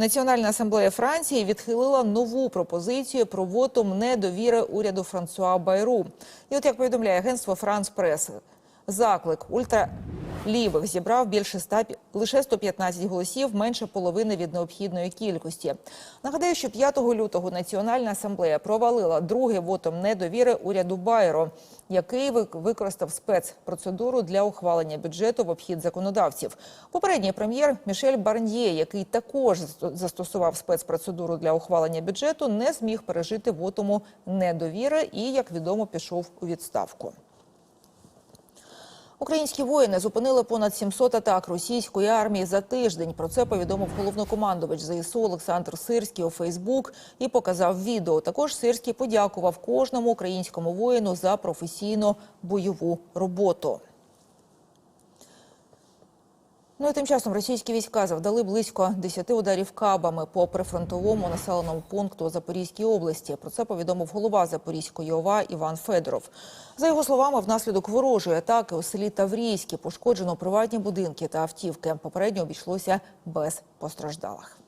Національна асамблея Франції відхилила нову пропозицію про вотум недовіри уряду Франсуа Байру. І от як повідомляє агентство Франс Прес, заклик ультралівих зібрав більше 100, лише 115 голосів, менше половини від необхідної кількості. Нагадаю, що 5 лютого Національна асамблея провалила другий вотум недовіри уряду Байро, який вик- використав спецпроцедуру для ухвалення бюджету в обхід законодавців. Попередній прем'єр Мішель Барньє, який також застосував спецпроцедуру для ухвалення бюджету, не зміг пережити вотуму недовіри і, як відомо, пішов у відставку. Українські воїни зупинили понад 700 атак російської армії за тиждень. Про це повідомив головнокомандувач ЗСУ Олександр Сирський у Фейсбук і показав відео. Також Сирський подякував кожному українському воїну за професійну бойову роботу. Ну і тим часом російські війська завдали близько 10 ударів кабами по прифронтовому населеному пункту Запорізькій області. Про це повідомив голова Запорізької ОВА Іван Федоров. За його словами, внаслідок ворожої атаки у селі Таврійське пошкоджено приватні будинки та автівки. Попередньо обійшлося без постраждалих.